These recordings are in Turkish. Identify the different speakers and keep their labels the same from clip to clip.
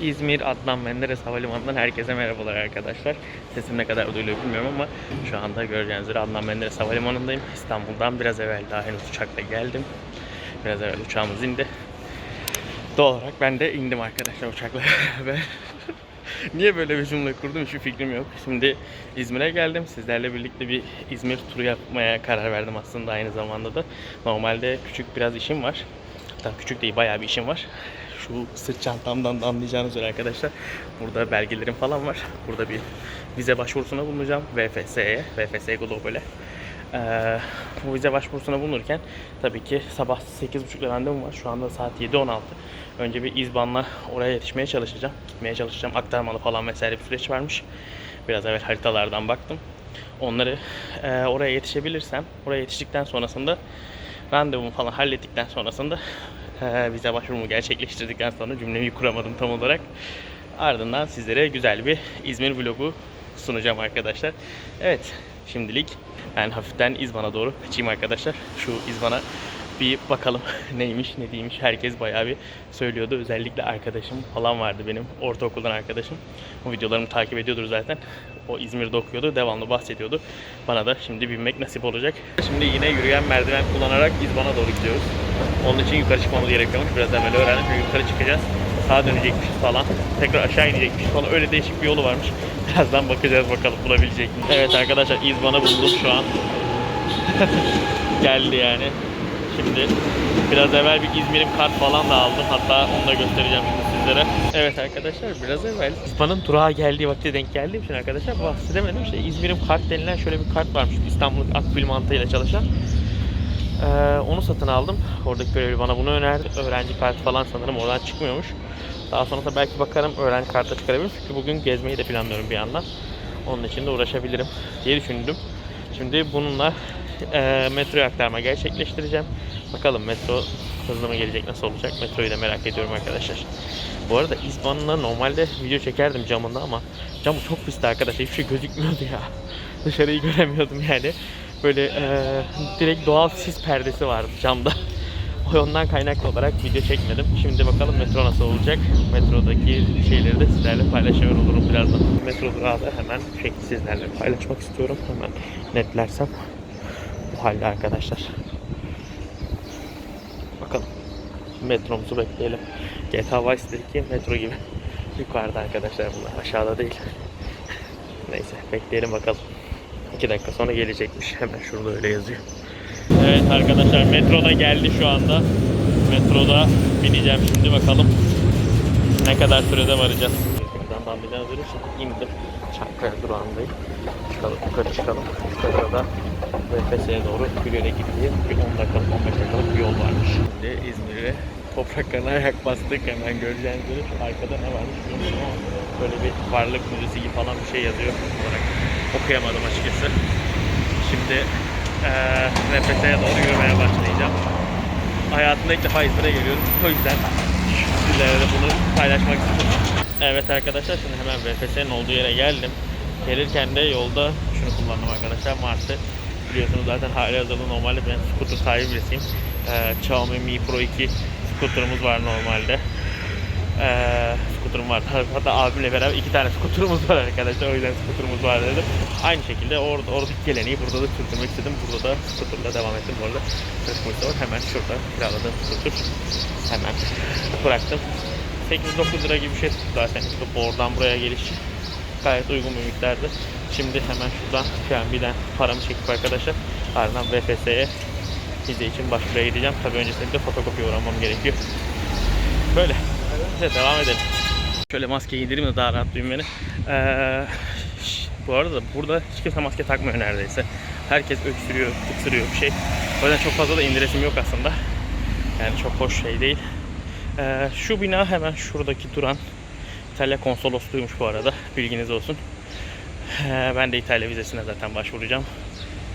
Speaker 1: İzmir Adnan Menderes Havalimanı'ndan herkese merhabalar arkadaşlar. Sesim ne kadar duyuluyor bilmiyorum ama şu anda göreceğiniz üzere Adnan Menderes Havalimanı'ndayım. İstanbul'dan biraz evvel daha henüz uçakla geldim. Biraz evvel uçağımız indi. Doğal olarak ben de indim arkadaşlar uçakla beraber. Niye böyle bir cümle kurdum hiçbir fikrim yok. Şimdi İzmir'e geldim. Sizlerle birlikte bir İzmir turu yapmaya karar verdim aslında aynı zamanda da. Normalde küçük biraz işim var. Hatta küçük değil bayağı bir işim var. Şu sırt çantamdan da anlayacağınız üzere arkadaşlar. Burada belgelerim falan var. Burada bir vize başvurusuna bulunacağım. VFS'ye, VFS Global'e. Ee, bu vize başvurusuna bulunurken tabii ki sabah 8.30'da randevum var. Şu anda saat 7.16. Önce bir İzban'la oraya yetişmeye çalışacağım. Gitmeye çalışacağım. Aktarmalı falan vesaire bir süreç varmış. Biraz evvel haritalardan baktım. Onları e, oraya yetişebilirsem, oraya yetiştikten sonrasında randevumu falan hallettikten sonrasında e, vize başvurumu gerçekleştirdikten sonra cümleyi kuramadım tam olarak. Ardından sizlere güzel bir İzmir vlogu sunacağım arkadaşlar. Evet, şimdilik ben hafiften İzban'a doğru kaçayım arkadaşlar. Şu İzban'a bir bakalım neymiş ne değilmiş. Herkes bayağı bir söylüyordu. Özellikle arkadaşım falan vardı benim. Ortaokuldan arkadaşım. O videolarımı takip ediyordur zaten. O İzmir'de okuyordu. Devamlı bahsediyordu. Bana da şimdi binmek nasip olacak. Şimdi yine yürüyen merdiven kullanarak İzban'a doğru gidiyoruz. Onun için yukarı çıkmamız gerekiyormuş. Biraz evvel öğrendim. Çünkü yukarı çıkacağız. Sağa dönecekmişiz falan. Tekrar aşağı inecekmişiz falan. Öyle değişik bir yolu varmış. Birazdan bakacağız bakalım bulabilecek miyiz. Evet arkadaşlar İzban'ı buldum şu an. Geldi yani. Şimdi biraz evvel bir İzmir'in kart falan da aldım. Hatta onu da göstereceğim şimdi sizlere. Evet arkadaşlar biraz evvel İzban'ın durağa geldiği vakte denk geldiğim için arkadaşlar bahsedemedim. İşte İzmir'in kart denilen şöyle bir kart varmış. İstanbul Akbil mantığıyla çalışan. Ee, onu satın aldım. Oradaki görevli bana bunu önerdi. Öğrenci kartı falan sanırım oradan çıkmıyormuş. Daha sonrasında belki bakarım öğrenci kartı çıkarabilirim. Çünkü bugün gezmeyi de planlıyorum bir yandan. Onun için de uğraşabilirim diye düşündüm. Şimdi bununla e, metroya aktarma gerçekleştireceğim. Bakalım metro hızlı mı gelecek, nasıl olacak? Metroyu da merak ediyorum arkadaşlar. Bu arada İzban'la normalde video çekerdim camında ama camı çok pisti arkadaşlar. Hiçbir şey gözükmüyordu ya. Dışarıyı göremiyordum yani. Böyle e, direkt doğal sis perdesi vardı camda. Ondan kaynaklı olarak video çekmedim. Şimdi bakalım metro nasıl olacak. Metrodaki şeyleri de sizlerle paylaşıyor olurum birazdan. Metro durağı da hemen sizlerle paylaşmak istiyorum. Hemen netlersem halde arkadaşlar. Bakalım. Metromuzu bekleyelim. GTA Vice City'deki metro gibi. Yukarıda arkadaşlar bunlar. Aşağıda değil. Neyse bekleyelim bakalım. 2 dakika sonra gelecekmiş. Hemen şurada öyle yazıyor. Evet arkadaşlar metroda geldi şu anda. Metroda bineceğim şimdi bakalım ne kadar sürede varacağız. Buradan üzere şimdi indim. Çankaya durağındayım. Çıkalım yukarı çıkalım. Yukarıda da VFS'ye doğru yürüyerek gittiği bir 10 dakikalık 15 dakikalık bir yol varmış. Şimdi İzmir'e topraklarına ayak bastık hemen göreceğiniz üzere şu arkada ne varmış böyle bir varlık müzesi gibi falan bir şey yazıyor olarak okuyamadım açıkçası. Şimdi VFS'ye doğru yürümeye başlayacağım. Hayatımda ilk defa İzmir'e geliyorum. O yüzden sizlerle de bunu paylaşmak istedim. Evet arkadaşlar şimdi hemen VFS'nin olduğu yere geldim. Gelirken de yolda şunu kullandım arkadaşlar. Mars'ı biliyorsunuz zaten hali hazırda normalde ben scooter sahibi birisiyim. Ee, Xiaomi Mi Pro 2 scooter'ımız var normalde. Ee, scooter'ım var. Hatta abimle beraber iki tane scooter'ımız var arkadaşlar. O yüzden scooter'ımız var dedim. Aynı şekilde orada oradaki geleneği burada da sürdürmek istedim. Burada da scooter'la devam ettim. Bu arada Christmas'ta var. Hemen şurada kiraladığım scooter. Hemen bıraktım. 8-9 lira gibi bir şey zaten. Oradan buraya geliş gayet uygun bir miktardı. Şimdi hemen şuradan PNB'den paramı çekip arkadaşlar ardından VFS'ye vize için başvuruya gideceğim. Tabii öncesinde fotokopi uğramam gerekiyor. Böyle. Evet, devam edelim. Şöyle maskeyi indireyim de daha rahat duyun beni. Ee, bu arada burada hiç kimse maske takmıyor neredeyse. Herkes öksürüyor, tıksırıyor bir şey. O yüzden çok fazla da indiresim yok aslında. Yani çok hoş şey değil. Ee, şu bina hemen şuradaki duran İtalya konsolosluğuymuş bu arada. Bilginiz olsun. Ee, ben de İtalya vizesine zaten başvuracağım.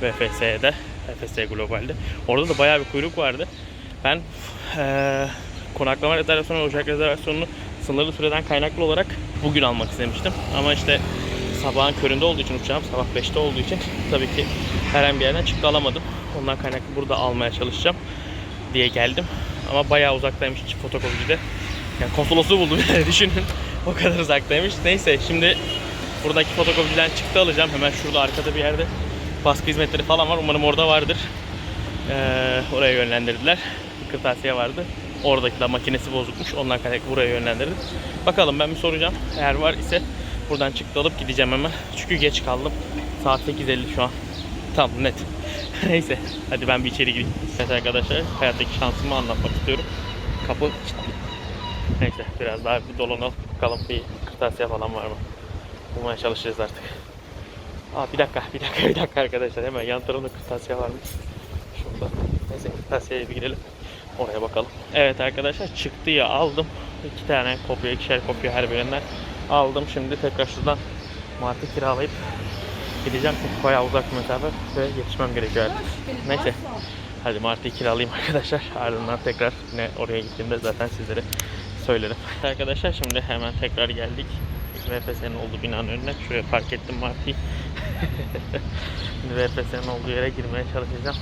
Speaker 1: VFS'de, VFS Global'de. Orada da bayağı bir kuyruk vardı. Ben eee konaklama rezervasyonu, uçak rezervasyonunu sınırlı süreden kaynaklı olarak bugün almak istemiştim. Ama işte sabahın köründe olduğu için uçağım sabah 5'te olduğu için tabii ki herhangi bir yerden çıktı alamadım. Ondan kaynaklı burada almaya çalışacağım diye geldim. Ama bayağı uzaktaymış fotokopicide. Yani konsolosluğu buldum düşünün. O kadar uzaktaymış. Neyse şimdi buradaki fotokopiden çıktı alacağım. Hemen şurada arkada bir yerde baskı hizmetleri falan var. Umarım orada vardır. Ee, oraya yönlendirdiler. Bir kırtasiye vardı. Oradaki de makinesi bozukmuş. Ondan kaynaklı buraya yönlendirdi. Bakalım ben bir soracağım. Eğer var ise buradan çıktı alıp gideceğim hemen. Çünkü geç kaldım. Saat 8.50 şu an. Tam net. Neyse hadi ben bir içeri gireyim. Evet arkadaşlar hayattaki şansımı anlatmak istiyorum. Kapı kilitli. Neyse biraz daha bir dolanalım. Bakalım bir kırtasiye falan var mı? Bulmaya çalışacağız artık. Aa bir dakika bir dakika bir dakika arkadaşlar hemen yan tarafında kırtasiye varmış. Şurada. Neyse kırtasiyeye bir girelim. Oraya bakalım. Evet arkadaşlar çıktıyı aldım. İki tane kopya, ikişer kopya her birinden aldım. Şimdi tekrar şuradan martı kiralayıp gideceğim çünkü bayağı uzak bir mesafe ve yetişmem gerekiyor artık. Neyse. Hadi Martı'yı kiralayayım arkadaşlar. Ardından tekrar yine oraya gittiğimde zaten sizlere söylerim. Arkadaşlar şimdi hemen tekrar geldik. VPS'nin olduğu binanın önüne. Şuraya park ettim Martı'yı. şimdi VPS'nin olduğu yere girmeye çalışacağım.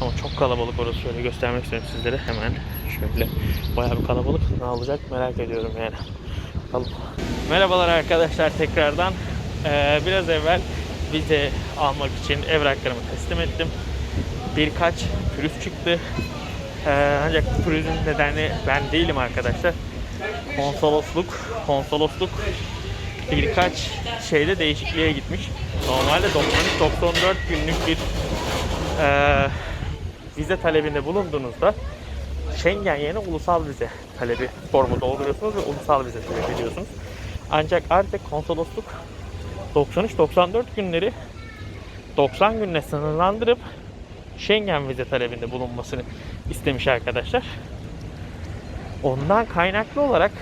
Speaker 1: Ama çok kalabalık orası. Şöyle göstermek istiyorum sizlere. Hemen şöyle bayağı bir kalabalık. Ne olacak merak ediyorum yani. Bakalım. Merhabalar arkadaşlar tekrardan. Ee, biraz evvel vize almak için evraklarımı teslim ettim. Birkaç pürüz çıktı. Ee, ancak pürüzün nedeni ben değilim arkadaşlar. Konsolosluk, konsolosluk birkaç şeyde değişikliğe gitmiş. Normalde 93-94 günlük bir e, vize talebinde bulunduğunuzda Schengen yerine ulusal vize talebi formu dolduruyorsunuz ve ulusal vize talep ediyorsunuz. Ancak artık konsolosluk 93-94 günleri 90 günle sınırlandırıp Schengen vize talebinde bulunmasını istemiş arkadaşlar. Ondan kaynaklı olarak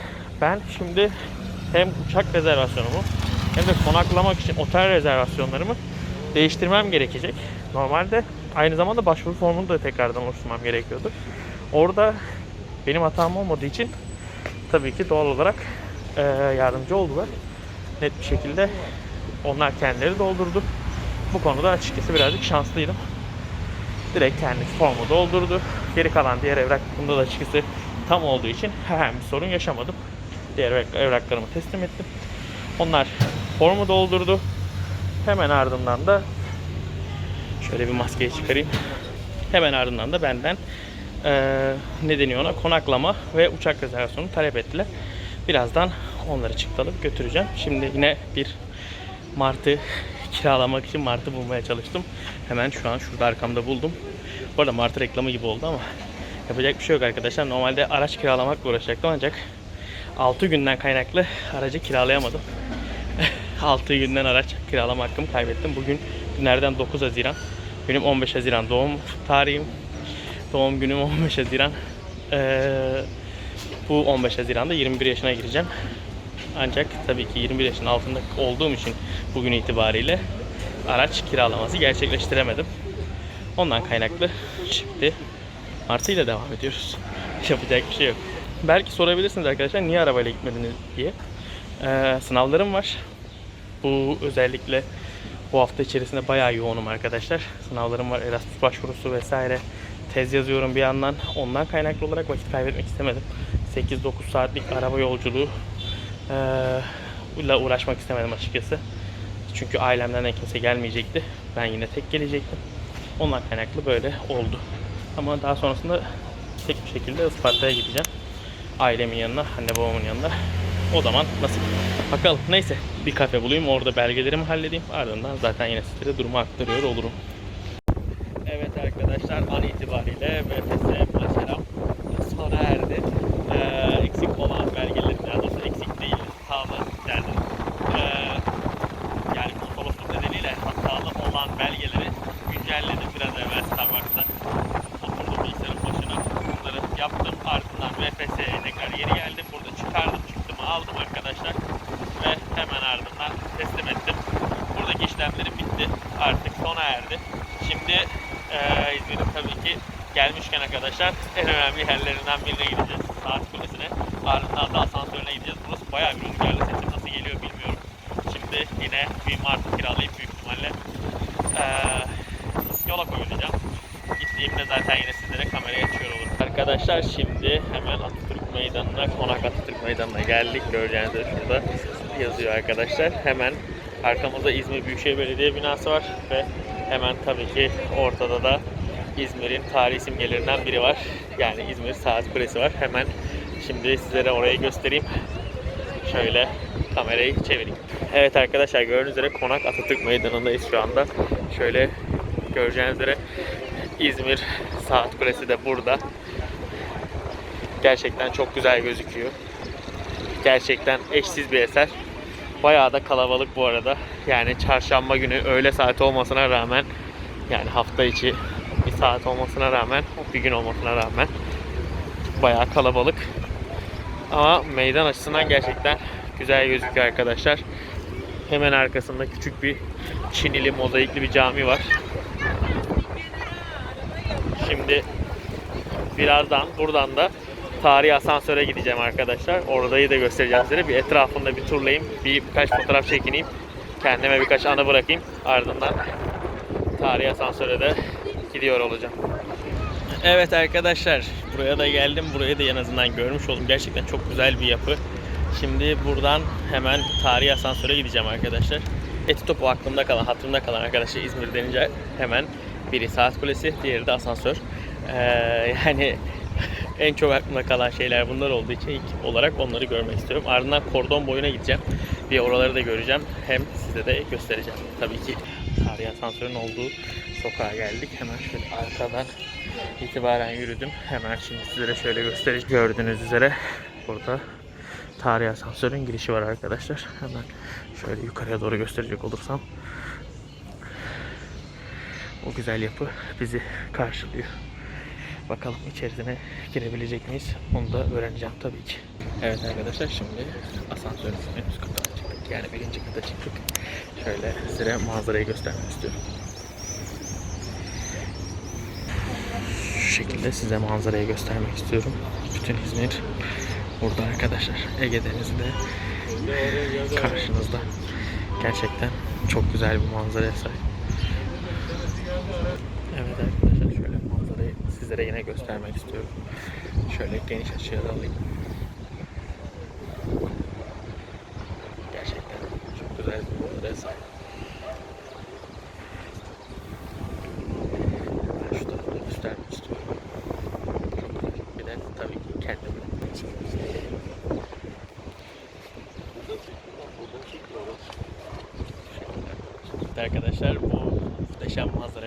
Speaker 1: ben şimdi hem uçak rezervasyonumu hem de konaklamak için otel rezervasyonlarımı değiştirmem gerekecek. Normalde aynı zamanda başvuru formunu da tekrardan oluşturmam gerekiyordu. Orada benim hatam olmadığı için tabii ki doğal olarak eee, yardımcı oldular. Net bir şekilde onlar kendileri doldurdu. Bu konuda açıkçası birazcık şanslıydım. Direkt kendisi formu doldurdu. Geri kalan diğer evrak bunda da açıkçası tam olduğu için herhangi bir sorun yaşamadım. Diğer evrak- evraklarımı teslim ettim. Onlar formu doldurdu. Hemen ardından da şöyle bir maskeyi çıkarayım. Hemen ardından da benden eee ne deniyor ona konaklama ve uçak rezervasyonu talep ettiler. Birazdan onları çıktı alıp götüreceğim. Şimdi yine bir Martı kiralamak için Martı bulmaya çalıştım. Hemen şu an şurada arkamda buldum. Bu arada Martı reklamı gibi oldu ama yapacak bir şey yok arkadaşlar. Normalde araç kiralamakla uğraşacaktım ancak 6 günden kaynaklı aracı kiralayamadım. 6 günden araç kiralama hakkımı kaybettim. Bugün günlerden 9 Haziran. Benim 15 Haziran doğum tarihim. Doğum günüm 15 Haziran. Ee, bu 15 Haziran'da 21 yaşına gireceğim. Ancak tabii ki 21 yaşın altında olduğum için bugün itibariyle araç kiralaması gerçekleştiremedim. Ondan kaynaklı şimdi Martı ile devam ediyoruz. Yapacak bir şey yok. Belki sorabilirsiniz arkadaşlar niye arabayla gitmediniz diye. Ee, sınavlarım var. Bu özellikle bu hafta içerisinde bayağı yoğunum arkadaşlar. Sınavlarım var, Erasmus başvurusu vesaire. Tez yazıyorum bir yandan. Ondan kaynaklı olarak vakit kaybetmek istemedim. 8-9 saatlik araba yolculuğu ile uğraşmak istemedim açıkçası. Çünkü ailemden de kimse gelmeyecekti. Ben yine tek gelecektim. Ondan kaynaklı böyle oldu. Ama daha sonrasında tek bir şekilde Isparta'ya gideceğim. Ailemin yanına, anne babamın yanına. O zaman nasıl? Bakalım. Neyse bir kafe bulayım. Orada belgelerimi halledeyim. Ardından zaten yine sizlere durumu aktarıyor olurum. Evet arkadaşlar an itibariyle VFS Başaram sona erdi. Ee, eksik olan belgelerin daha doğrusu eksik değil hatalı derdim. Ee, yani konsolosluk nedeniyle hatalı olan belgeleri güncelledim biraz evvel Starbucks'ta. Oturdum bilgisayarın başına bunları yaptım. Ardından VFS'ye tekrar geri geldim. Burada çıkardım çıktımı aldım arkadaşlar. Ve hemen ardından teslim ettim. Buradaki işlemlerim bitti. Artık sona erdi. Şimdi eee İzmir'in tabii ki gelmişken arkadaşlar en önemli yerlerinden birine gideceğiz. Saat Kulesi'ne. Ardından da asansörüne gideceğiz. Burası bayağı bir rüzgarlı sesim nasıl geliyor bilmiyorum. Şimdi yine bir martı kiralayıp büyük ihtimalle eee, yola koyulacağım. Gittiğimde zaten yine sizlere kamerayı açıyor olurum. arkadaşlar şimdi hemen Atatürk Meydanı'na, Konak Atatürk Meydanı'na geldik. Göreceğiniz üzere şurada yazıyor arkadaşlar. Hemen arkamızda İzmir Büyükşehir Belediye binası var ve hemen tabii ki ortada da İzmir'in tarihi simgelerinden biri var. Yani İzmir Saat Kulesi var. Hemen şimdi sizlere orayı göstereyim. Şöyle kamerayı çevireyim. Evet arkadaşlar gördüğünüz üzere Konak Atatürk Meydanı'ndayız şu anda. Şöyle göreceğiniz üzere İzmir Saat Kulesi de burada. Gerçekten çok güzel gözüküyor. Gerçekten eşsiz bir eser. Bayağı da kalabalık bu arada. Yani çarşamba günü öğle saati olmasına rağmen yani hafta içi bir saat olmasına rağmen bir gün olmasına rağmen bayağı kalabalık. Ama meydan açısından gerçekten güzel gözüküyor arkadaşlar. Hemen arkasında küçük bir Çinili mozaikli bir cami var. Şimdi birazdan buradan da tarihi asansöre gideceğim arkadaşlar. Orayı da göstereceğim size. Bir etrafında bir turlayayım. Bir birkaç fotoğraf çekineyim. Kendime birkaç anı bırakayım. Ardından tarihi asansöre de gidiyor olacağım. Evet arkadaşlar buraya da geldim. Burayı da en azından görmüş oldum. Gerçekten çok güzel bir yapı. Şimdi buradan hemen tarihi asansöre gideceğim arkadaşlar. Eti topu aklımda kalan, hatırımda kalan arkadaşlar İzmir denince hemen biri Saat Kulesi, diğeri de asansör. Ee, yani en çok aklımda kalan şeyler bunlar olduğu için ilk olarak onları görmek istiyorum. Ardından kordon boyuna gideceğim. Bir oraları da göreceğim. Hem size de göstereceğim. Tabii ki tarihi asansörün olduğu sokağa geldik. Hemen şöyle arkadan itibaren yürüdüm. Hemen şimdi sizlere şöyle göstereceğim. Gördüğünüz üzere burada tarihi asansörün girişi var arkadaşlar. Hemen şöyle yukarıya doğru gösterecek olursam o güzel yapı bizi karşılıyor. Bakalım içerisine girebilecek miyiz? Onu da öğreneceğim tabii ki. Evet arkadaşlar şimdi asansörün üst katına çıktık. Yani birinci kata çıktık. Şöyle size manzarayı göstermek istiyorum. Şu şekilde size manzarayı göstermek istiyorum. Bütün İzmir burada arkadaşlar. Ege Denizi de karşınızda. Gerçekten çok güzel bir manzaraya sahip. Evet arkadaşlar şöyle manzarayı sizlere yine göstermek istiyorum. Şöyle geniş açıya da alayım. Gerçekten çok güzel bir manzaraya sahip. Ben şu tarafta göstermek istiyorum. Çok güzel. Bir de tabii ki kendimi. Şimdi arkadaşlar bu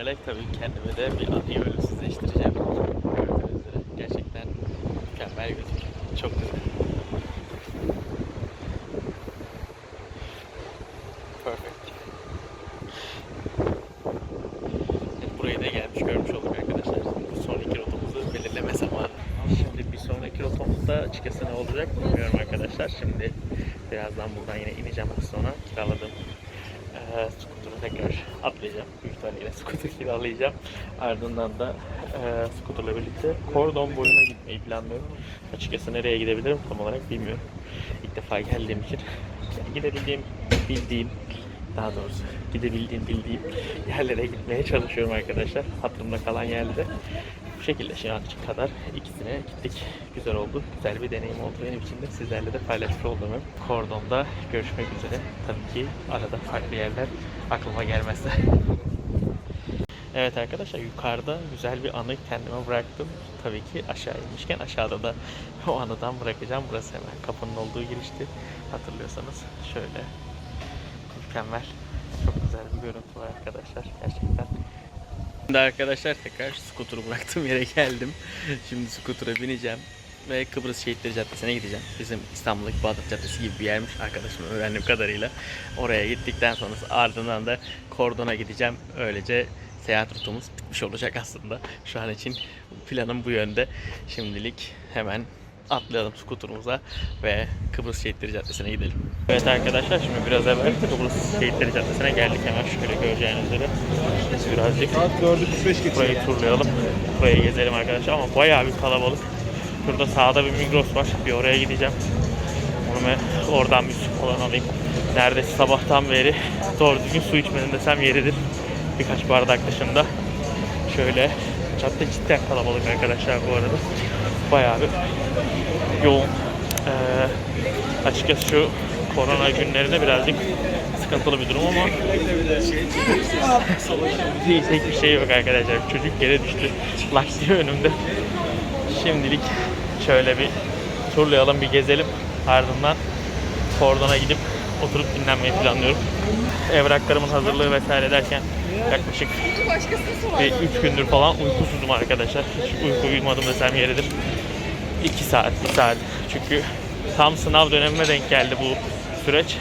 Speaker 1: manzarayla tabii kendime de bir anıyı ölümsüzleştireceğim. Gördüğünüz üzere gerçekten mükemmel gözüküyor. Çok güzel. Perfect. Evet, buraya da gelmiş görmüş olduk arkadaşlar. Bu sonraki rotamızı belirleme zamanı. Şimdi bir sonraki rotamızda açıkçası ne olacak bilmiyorum arkadaşlar. Şimdi birazdan buradan yine ineceğim az sonra kiraladığım skuturu tekrar atlayacağım. Büyük ihtimalle yine skuter kiralayacağım. Ardından da eee skuterla birlikte kordon boyuna gitmeyi planlıyorum. Açıkçası nereye gidebilirim tam olarak bilmiyorum. İlk defa geldiğim için gidebildiğim, bildiğim daha doğrusu gidebildiğim bildiğim yerlere gitmeye çalışıyorum arkadaşlar. Hatırımda kalan yerlere. Bu şekilde şu an kadar ikisine gittik. Güzel oldu. Güzel bir deneyim oldu benim için de. Sizlerle de paylaşmış olduğum kordonda görüşmek üzere. Tabii ki arada farklı yerler aklıma gelmezse. Evet arkadaşlar yukarıda güzel bir anı kendime bıraktım. Tabii ki aşağı inmişken aşağıda da o anıdan bırakacağım. Burası hemen kapının olduğu girişti. Hatırlıyorsanız şöyle mükemmel. Çok güzel bir görüntü var arkadaşlar gerçekten. Şimdi arkadaşlar tekrar skuturu bıraktığım yere geldim. Şimdi skutura bineceğim ve Kıbrıs Şehitleri Caddesi'ne gideceğim. Bizim İstanbul'daki Bağdat Caddesi gibi bir yermiş arkadaşım öğrendiğim kadarıyla. Oraya gittikten sonra ardından da Kordon'a gideceğim. Öylece seyahat rotamız bitmiş olacak aslında. Şu an için planım bu yönde. Şimdilik hemen atlayalım skuturumuza ve Kıbrıs Şehitleri Caddesi'ne gidelim. Evet arkadaşlar şimdi biraz evvel Kıbrıs Şehitleri Caddesi'ne geldik. Hemen şöyle göreceğiniz üzere birazcık
Speaker 2: Saat 4.45 geçiyor.
Speaker 1: burayı turlayalım. Burayı gezelim arkadaşlar ama bayağı bir kalabalık. Şurada sağda bir Migros var. Bir oraya gideceğim. Onu ben oradan bir su falan alayım. Neredeyse sabahtan beri doğru düzgün su içmedim desem yeridir. Birkaç bardak dışında. Şöyle cadde cidden kalabalık arkadaşlar bu arada. bayağı bir yoğun. Ee, açıkçası şu korona günlerinde birazcık sıkıntılı bir durum ama diyecek bir şey yok arkadaşlar. Çocuk yere düştü. Lak diye önümde. Şimdilik şöyle bir turlayalım, bir gezelim. Ardından Kordon'a gidip oturup dinlenmeyi planlıyorum. Evraklarımın hazırlığı vesaire derken yaklaşık bir 3 gündür falan uykusuzum arkadaşlar. Hiç uyku uyumadım desem yeridir. 2 saat, 1 saat. Çünkü tam sınav dönemime denk geldi bu süreç.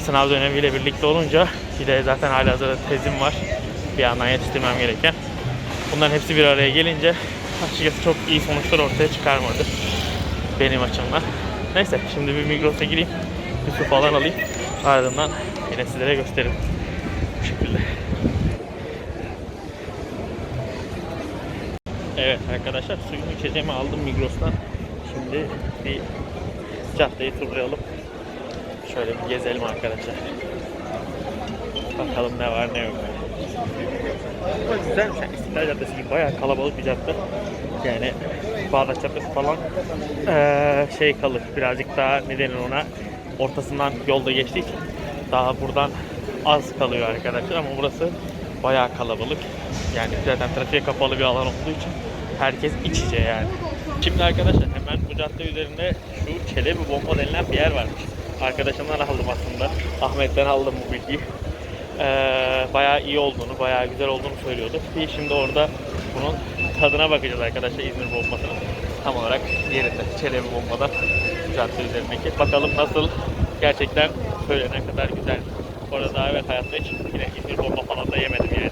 Speaker 1: Sınav dönemiyle birlikte olunca bir de zaten halihazırda tezim var. Bir yandan yetiştirmem gereken. Bunların hepsi bir araya gelince açıkçası çok iyi sonuçlar ortaya çıkarmadı. Benim açımdan. Neyse şimdi bir Migros'a gireyim. Bir su falan alayım. Ardından yine sizlere gösteririm. Bu şekilde. Evet arkadaşlar suyumu içeceğimi aldım Migros'tan. Şimdi bir caddeyi turlayalım. Şöyle bir gezelim arkadaşlar. Bakalım ne var ne yok. Ama güzelmiş. Yani İstiklal Caddesi gibi bayağı kalabalık bir cadde. Yani Bağdat Caddesi falan eee, şey kalır. Birazcık daha ne denir ona ortasından yolda için daha buradan az kalıyor arkadaşlar ama burası bayağı kalabalık. Yani zaten trafiğe kapalı bir alan olduğu için herkes iç içe yani. Şimdi arkadaşlar hemen bu cadde üzerinde şu Çelebi Bomba denilen bir yer varmış. Arkadaşımdan aldım aslında. Ahmet'ten aldım bu bilgiyi. Ee, bayağı iyi olduğunu, bayağı güzel olduğunu söylüyordu. Bir şimdi orada bunun tadına bakacağız arkadaşlar İzmir bombasının. Tam olarak yerinde. Çelebi bombada cadde üzerindeki. Bakalım nasıl gerçekten söylenen kadar güzel. Orada daha evvel hayatta hiç yine İzmir bomba falan da yemedim yani.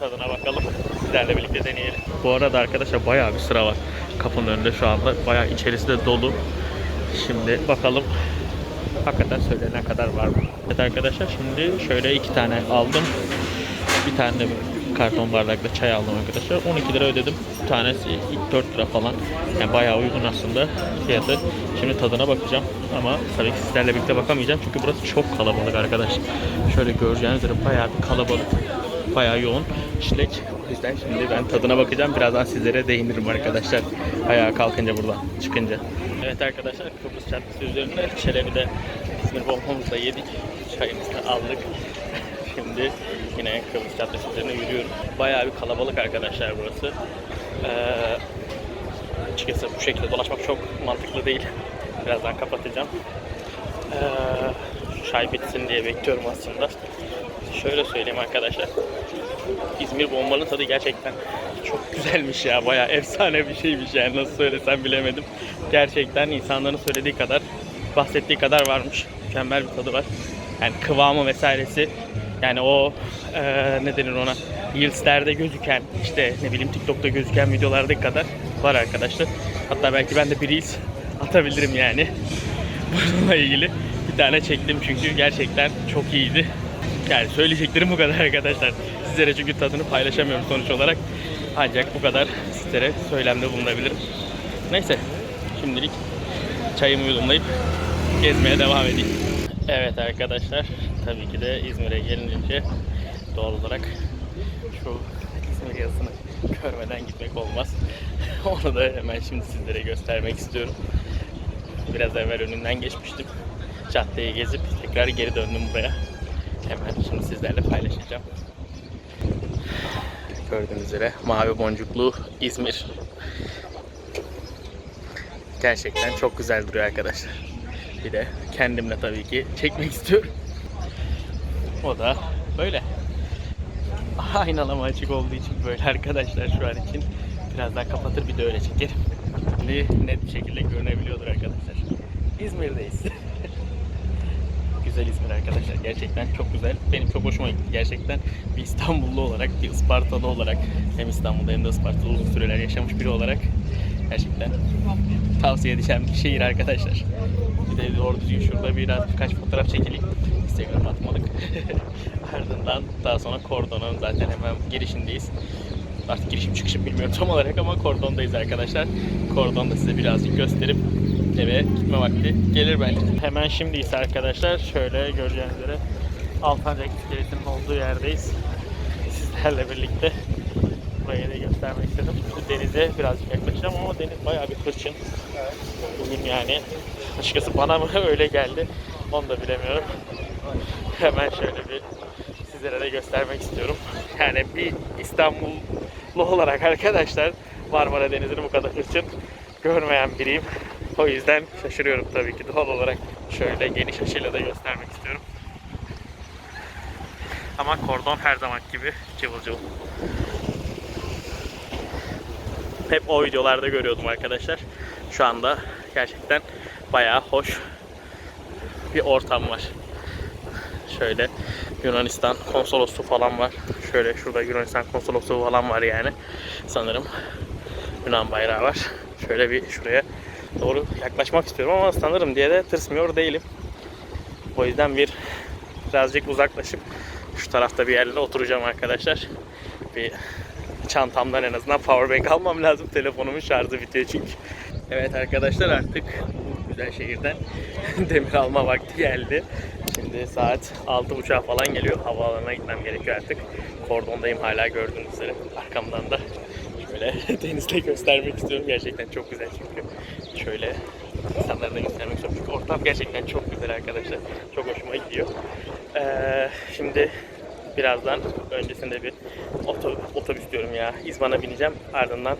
Speaker 1: Tadına bakalım. Sizlerle birlikte deneyelim. Bu arada arkadaşlar bayağı bir sıra var. Kapının önünde şu anda. Bayağı içerisi de dolu. Şimdi bakalım hakikaten söylenen kadar var mı? Evet arkadaşlar şimdi şöyle iki tane aldım. Bir tane de karton bardakla çay aldım arkadaşlar. 12 lira ödedim. Tanesi ilk 4 lira falan. Yani bayağı uygun aslında fiyatı. Şimdi tadına bakacağım. Ama tabii ki sizlerle birlikte bakamayacağım. Çünkü burası çok kalabalık arkadaşlar. Şöyle göreceğiniz üzere bayağı bir kalabalık. Bayağı yoğun işlek. O yüzden şimdi ben tadına bakacağım. Birazdan sizlere değinirim arkadaşlar. Ayağa kalkınca buradan çıkınca. Evet arkadaşlar Kıbrıs Caddesi üzerinde Çelebi'de İzmir bombamızı da yedik. Çayımızı da aldık. Şimdi yine Kıbrıs Caddesi üzerine yürüyorum. Bayağı bir kalabalık arkadaşlar burası. Ee, açıkçası bu şekilde dolaşmak çok mantıklı değil. Birazdan kapatacağım. Ee, çay bitsin diye bekliyorum aslında. Şöyle söyleyeyim arkadaşlar. İzmir bombanın tadı gerçekten çok güzelmiş ya. Bayağı efsane bir şeymiş yani nasıl söylesem bilemedim. Gerçekten insanların söylediği kadar, bahsettiği kadar varmış. Mükemmel bir tadı var. Yani kıvamı vesairesi yani o eee ne denir ona Reels'lerde gözüken işte ne bileyim TikTok'ta gözüken videolardaki kadar var arkadaşlar. Hatta belki ben de bir Reels atabilirim yani. Bununla ilgili bir tane çektim çünkü gerçekten çok iyiydi. Yani söyleyeceklerim bu kadar arkadaşlar. Sizlere çünkü tadını paylaşamıyorum sonuç olarak. Ancak bu kadar sizlere söylemde bulunabilirim. Neyse şimdilik çayımı yudumlayıp gezmeye devam edeyim. Evet arkadaşlar tabii ki de İzmir'e gelince doğal olarak şu İzmir yazısını görmeden gitmek olmaz. Onu da hemen şimdi sizlere göstermek istiyorum. Biraz evvel önünden geçmiştim. Caddeyi gezip tekrar geri döndüm buraya. Hemen şimdi sizlerle paylaşacağım. Gördüğünüz üzere mavi boncuklu İzmir. Gerçekten çok güzel duruyor arkadaşlar. Bir de kendimle tabii ki çekmek istiyorum. O da böyle. Aynalama açık olduğu için böyle arkadaşlar şu an için. Birazdan kapatır bir de öyle çekerim. Şimdi net bir şekilde görünebiliyordur arkadaşlar. İzmir'deyiz. güzel İzmir arkadaşlar. Gerçekten çok güzel. Benim çok hoşuma gitti gerçekten. Bir İstanbullu olarak, bir Ispartalı olarak hem İstanbul'da hem de Isparta'da uzun süreler yaşamış biri olarak gerçekten tavsiye edeceğim bir şehir arkadaşlar. Bir de doğru düzgün şurada biraz birkaç fotoğraf çekileyim. Instagram atmalık. Ardından daha sonra Kordon'un zaten hemen girişindeyiz. Artık girişim çıkışım bilmiyorum tam olarak ama Kordon'dayız arkadaşlar. Kordon'da size birazcık gösterip eve gitme vakti gelir bence. Hemen şimdi ise arkadaşlar şöyle göreceğiniz üzere Alsancak iskelesinin olduğu yerdeyiz. Sizlerle birlikte Burayı da göstermek istedim. Şimdi denize birazcık yaklaşacağım ama deniz bayağı bir hırçın. Bugün yani açıkçası bana mı öyle geldi onu da bilemiyorum. Hemen şöyle bir sizlere de göstermek istiyorum. Yani bir İstanbullu olarak arkadaşlar Marmara Denizi'ni bu kadar hırçın görmeyen biriyim. O yüzden şaşırıyorum tabii ki doğal olarak. Şöyle geniş açıyla da göstermek istiyorum. Ama kordon her zaman gibi cıvıl cıvıl. Hep o videolarda görüyordum arkadaşlar. Şu anda gerçekten bayağı hoş bir ortam var. Şöyle Yunanistan konsolosluğu falan var. Şöyle şurada Yunanistan konsolosluğu falan var yani. Sanırım Yunan bayrağı var. Şöyle bir şuraya doğru yaklaşmak istiyorum ama sanırım diye de tırsmıyor değilim. O yüzden bir birazcık uzaklaşıp şu tarafta bir yerlere oturacağım arkadaşlar. Bir çantamdan en azından powerbank almam lazım. Telefonumun şarjı bitiyor çünkü. Evet arkadaşlar artık bu güzel şehirden demir alma vakti geldi. Şimdi saat 6.30'a falan geliyor. Havaalanına gitmem gerekiyor artık. Kordondayım hala gördüğünüz üzere. Arkamdan da şöyle denizde göstermek istiyorum. Gerçekten çok güzel çünkü. Şöyle insanlara da göstermek istiyorum. Çünkü ortam gerçekten çok güzel arkadaşlar. Çok hoşuma gidiyor. Ee, şimdi birazdan öncesinde bir otobüs, otobüs diyorum ya. İzban'a bineceğim. Ardından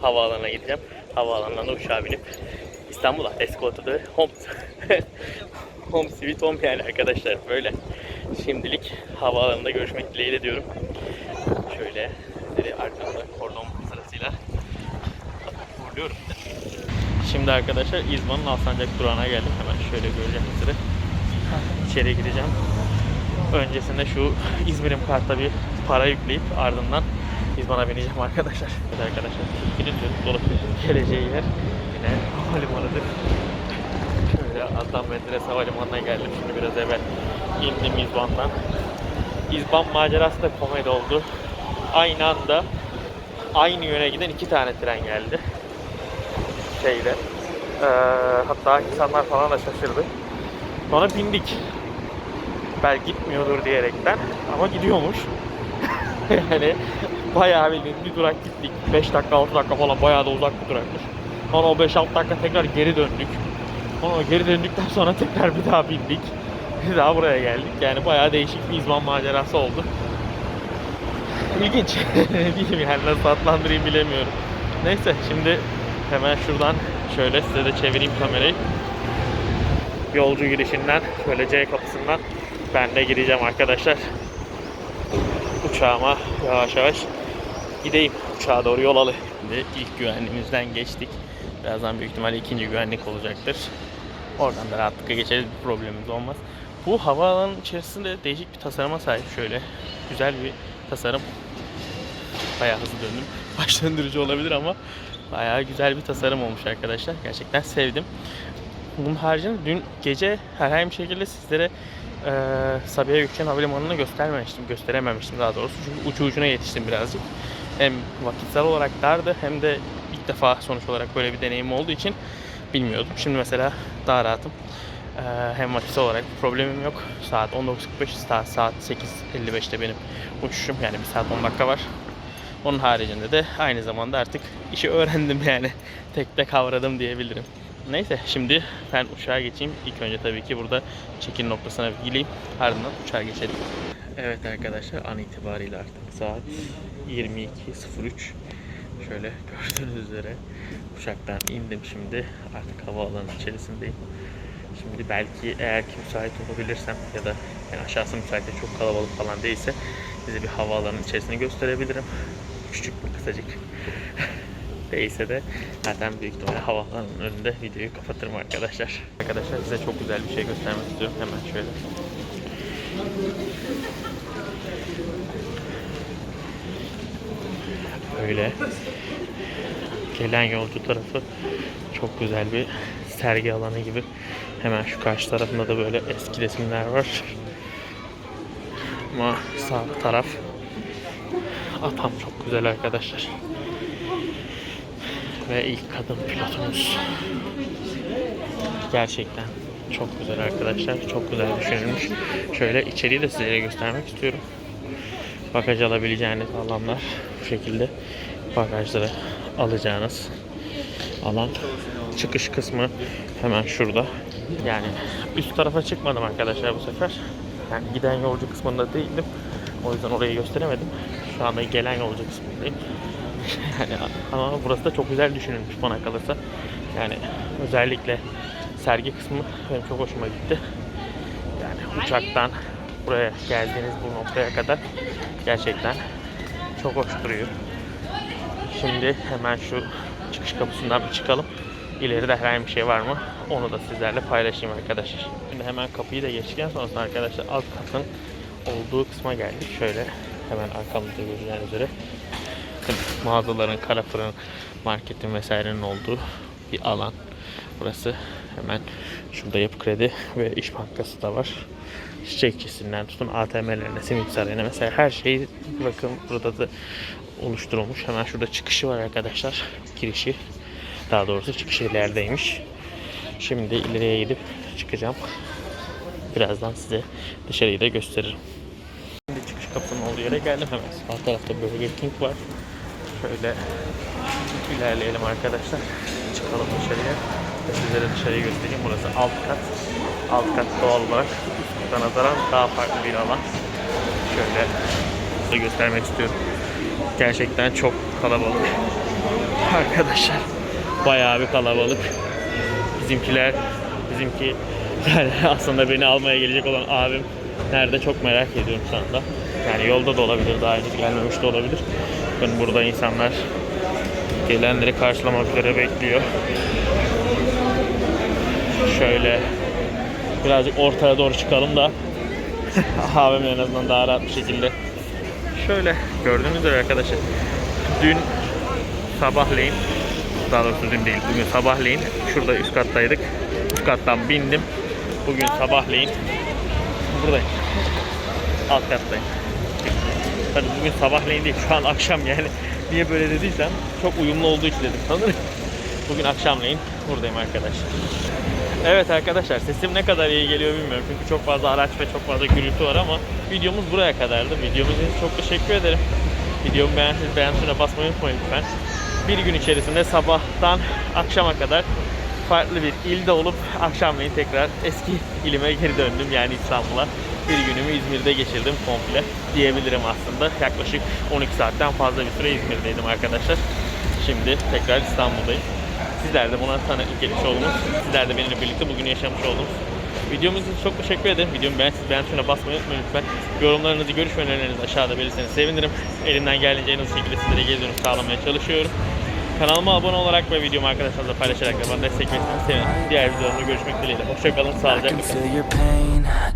Speaker 1: havaalanına gideceğim. Havaalanından da uçağa binip İstanbul'a. The home. home sweet home yani arkadaşlar böyle. Şimdilik havaalanında görüşmek dileğiyle diyorum. Şöyle sizleri arkamda kordon sırasıyla uğurluyorum. Şimdi arkadaşlar İzban'ın Alsancak durağına geldim. Hemen şöyle göreceğim sizleri. İçeri gireceğim. Öncesinde şu İzmir'im kartta bir para yükleyip ardından İzban'a bineceğim arkadaşlar. Evet arkadaşlar Türkiye'nin dönüp dolaşıp geleceği yer yine havalimanıdır. Şöyle Adnan Menderes Havalimanı'na geldim. Şimdi biraz evvel indim İzban'dan. İzban macerası da komedi oldu. Aynı anda aynı yöne giden iki tane tren geldi. Şeyde. Ee, hatta insanlar falan da şaşırdı. Sonra bindik. Belki gitmiyordur diyerekten ama gidiyormuş. yani bayağı bildiğin bir durak gittik. 5 dakika 6 dakika falan bayağı da uzak bir durakmış. Sonra o 5-6 dakika tekrar geri döndük. Sonra geri döndükten sonra tekrar bir daha bindik. Bir daha buraya geldik. Yani bayağı değişik bir izman macerası oldu. İlginç. Bilmiyorum yani nasıl adlandırayım bilemiyorum. Neyse şimdi hemen şuradan şöyle size de çevireyim kamerayı. Yolcu girişinden şöyle C kapısından ben de gireceğim arkadaşlar. Uçağıma yavaş yavaş gideyim. Uçağa doğru yol alayım. Şimdi ilk güvenliğimizden geçtik. Birazdan büyük ihtimalle ikinci güvenlik olacaktır. Oradan da rahatlıkla geçeriz. Bir problemimiz olmaz. Bu havaalanının içerisinde değişik bir tasarıma sahip şöyle. Güzel bir tasarım. Bayağı hızlı döndüm. Baş döndürücü olabilir ama bayağı güzel bir tasarım olmuş arkadaşlar. Gerçekten sevdim. Bunun haricinde dün gece herhangi bir şekilde sizlere e, Sabiha Gökçen Havalimanı'nı göstermemiştim, gösterememiştim daha doğrusu. Çünkü ucu ucuna yetiştim birazcık. Hem vakitsel olarak dardı hem de ilk defa sonuç olarak böyle bir deneyim olduğu için bilmiyordum. Şimdi mesela daha rahatım. E, hem vakitsel olarak problemim yok. Saat 19.45, saat, saat 8.55'te benim uçuşum. Yani bir saat 10 dakika var. Onun haricinde de aynı zamanda artık işi öğrendim yani. Tek de kavradım diyebilirim. Neyse şimdi ben uçağa geçeyim. İlk önce tabii ki burada check-in noktasına bir gireyim. Ardından uçağa geçelim. Evet arkadaşlar an itibariyle artık saat 22.03. Şöyle gördüğünüz üzere uçaktan indim şimdi. Artık havaalanı içerisindeyim. Şimdi belki eğer ki müsait olabilirsem ya da yani aşağısı müsait çok kalabalık falan değilse size bir havaalanı içerisini gösterebilirim. Küçük kısacık. Değilse de zaten büyük ihtimalle havaalanının önünde videoyu kapatırım arkadaşlar. Arkadaşlar size çok güzel bir şey göstermek istiyorum. Hemen şöyle. Böyle gelen yolcu tarafı çok güzel bir sergi alanı gibi. Hemen şu karşı tarafında da böyle eski resimler var. Ama sağ taraf atam çok güzel arkadaşlar. Ve ilk kadın pilotumuz. Gerçekten çok güzel arkadaşlar. Çok güzel düşünülmüş. Şöyle içeriği de size göstermek istiyorum. bagaj alabileceğiniz alanlar bu şekilde bagajları alacağınız alan çıkış kısmı hemen şurada yani üst tarafa çıkmadım arkadaşlar bu sefer yani giden yolcu kısmında değildim o yüzden orayı gösteremedim şu anda gelen yolcu kısmındayım yani ama burası da çok güzel düşünülmüş bana kalırsa yani özellikle sergi kısmı benim çok hoşuma gitti yani uçaktan buraya geldiğiniz bu noktaya kadar gerçekten çok hoş duruyor. Şimdi hemen şu çıkış kapısından bir çıkalım. İleride herhangi bir şey var mı? Onu da sizlerle paylaşayım arkadaşlar. Şimdi hemen kapıyı da geçtikten sonrasında arkadaşlar alt katın olduğu kısma geldik. Şöyle hemen arkamızda görülen üzere tüm mağazaların, kara fırın, marketin vesairenin olduğu bir alan. Burası hemen şurada Yapı Kredi ve İş Bankası da var. Çiçekçisinden tutun ATM'lerine, simit sarayına mesela her şeyi bakın burada da oluşturulmuş. Hemen şurada çıkışı var arkadaşlar. Girişi. Daha doğrusu çıkışı ilerideymiş. Şimdi ileriye gidip çıkacağım. Birazdan size dışarıyı da gösteririm. Şimdi çıkış kapısının olduğu yere geldim hemen. Sağ tarafta Burger King var. Şöyle ilerleyelim arkadaşlar. Çıkalım dışarıya. Sizlere dışarıyı göstereyim. Burası alt kat. Alt kat doğal olarak üst nazaran daha farklı bir alan. Şöyle size göstermek istiyorum. Gerçekten çok kalabalık. Arkadaşlar bayağı bir kalabalık. Bizimkiler, bizimki yani aslında beni almaya gelecek olan abim nerede çok merak ediyorum şu anda. Yani yolda da olabilir, daha henüz gelmemiş de olabilir. Bakın burada insanlar gelenleri karşılamak üzere bekliyor. Şöyle birazcık ortaya doğru çıkalım da abim en azından daha rahat bir şekilde. Şöyle gördüğünüz üzere arkadaşlar dün sabahleyin daha doğrusu dün değil bugün sabahleyin şurada üst kattaydık. Üst kattan bindim. Bugün sabahleyin buradayım. Alt kattayım. Tabii bugün sabahleyin değil şu an akşam yani. Niye böyle dediysem çok uyumlu olduğu için dedim sanırım. Bugün akşamleyin buradayım arkadaşlar. Evet arkadaşlar sesim ne kadar iyi geliyor bilmiyorum çünkü çok fazla araç ve çok fazla gürültü var ama videomuz buraya kadardı. Videomuz için çok teşekkür ederim. Videomu beğendiyseniz beğen tuşuna basmayı unutmayın lütfen. Bir gün içerisinde sabahtan akşama kadar farklı bir ilde olup akşamleyin tekrar eski ilime geri döndüm yani İstanbul'a. Bir günümü İzmir'de geçirdim komple diyebilirim aslında. Yaklaşık 12 saatten fazla bir süre İzmir'deydim arkadaşlar. Şimdi tekrar İstanbul'dayım. Sizler de buna tanıklık etmiş oldunuz. Sizler de benimle birlikte bugün yaşamış oldunuz. Videomuz için çok teşekkür ederim. Videomu beğendiyseniz beğen tuşuna basmayı unutmayın lütfen. Yorumlarınızı, görüş önerilerinizi aşağıda belirtirseniz sevinirim. Elimden geldiğince en hızlı şekilde sizlere geri dönüş sağlamaya çalışıyorum. Kanalıma abone olarak ve videomu arkadaşlarınızla paylaşarak da bana destek verirseniz sevinirim. Diğer videolarımda görüşmek dileğiyle. Hoşçakalın, sağlıcakla kalın.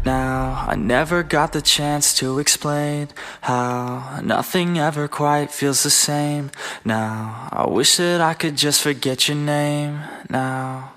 Speaker 2: Now. I never got the chance to explain how nothing ever quite feels the same now. I wish that I could just forget your name now.